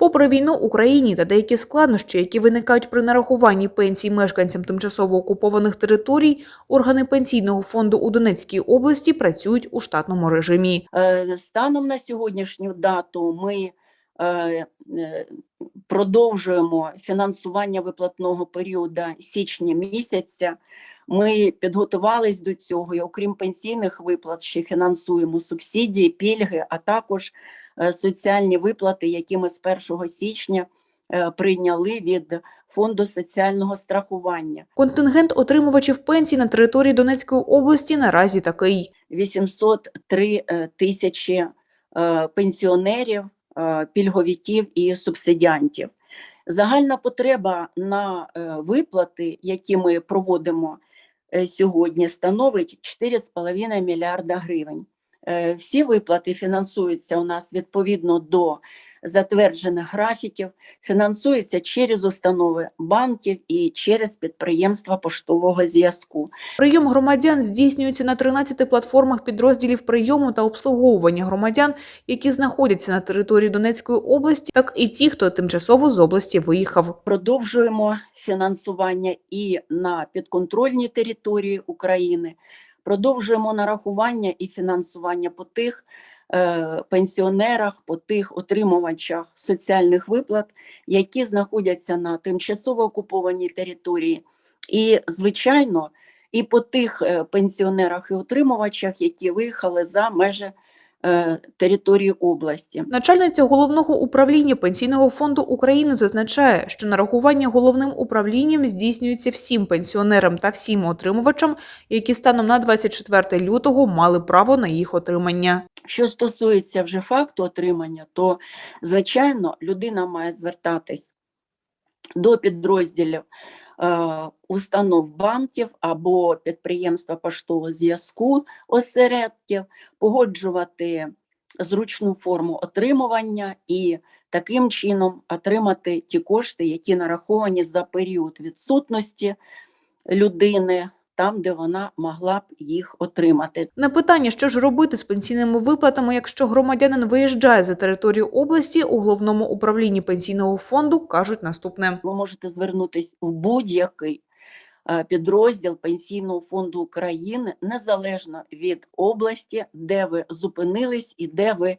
Попри війну Україні та деякі складнощі, які виникають при нарахуванні пенсій мешканцям тимчасово окупованих територій, органи пенсійного фонду у Донецькій області працюють у штатному режимі. Е, Станом на сьогоднішню дату ми е, е, продовжуємо фінансування виплатного періоду січня місяця. Ми підготувались до цього, і окрім пенсійних виплат, ще фінансуємо субсидії, пільги, а також соціальні виплати, які ми з 1 січня е, прийняли від фонду соціального страхування. Контингент отримувачів пенсій на території Донецької області наразі такий. 803 е, тисячі е, пенсіонерів, е, пільговиків і субсидіантів. Загальна потреба на е, виплати, які ми проводимо е, сьогодні, становить 4,5 мільярда гривень. Е, Всі виплати фінансуються у нас відповідно до затверджених графіків, фінансуються через установи банків і через підприємства поштового зв'язку. Прийом громадян здійснюється на 13 платформах підрозділів прийому та обслуговування громадян, які знаходяться на території Донецької області, так і ті, хто тимчасово з області виїхав. продовжуємо фінансування і на підконтрольній території України, продовжуємо нарахування і фінансування по тих е, пенсіонерах, по тих отримувачах соціальних виплат, які знаходяться на тимчасово окупованій території. І, звичайно, і по тих е, пенсіонерах і отримувачах, які виїхали за межі території області. Начальниця головного управління Пенсійного фонду України зазначає, що нарахування головним управлінням здійснюється всім пенсіонерам та всім отримувачам, які станом на 24 лютого мали право на їх отримання. Що стосується вже факту отримання, то звичайно людина має звертатись до підрозділів е, установ банків або підприємства поштового зв'язку осередків, погоджувати зручну форму отримування і таким чином отримати ті кошти, які нараховані за період відсутності людини, там, де вона могла б їх отримати. На питання, що ж робити з пенсійними виплатами, якщо громадянин виїжджає за територію області, у головному управлінні пенсійного фонду кажуть наступне. ви можете звернутися в будь-який е, підрозділ Пенсійного фонду України незалежно від області, де ви зупинились і де ви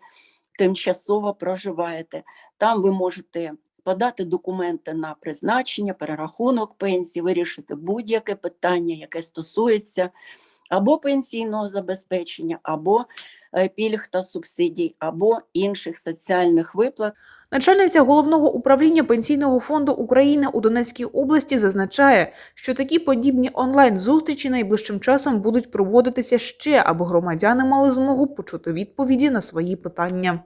тимчасово проживаєте. Там ви можете подати документи на призначення, перерахунок пенсії, вирішити будь-яке питання, яке стосується або пенсійного забезпечення, або е, пільг та субсидій, або інших соціальних виплат. Начальниця головного управління Пенсійного фонду України у Донецькій області зазначає, що такі подібні онлайн-зустрічі найближчим часом будуть проводитися ще, аби громадяни мали змогу почути відповіді на свої питання.